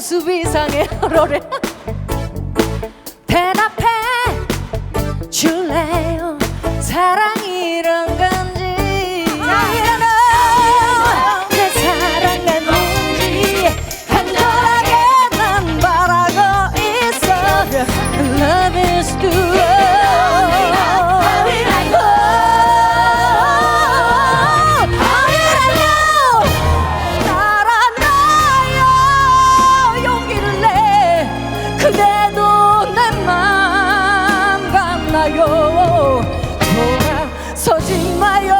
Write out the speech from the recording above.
모습 이상해 노래 대답해 줄래? maior.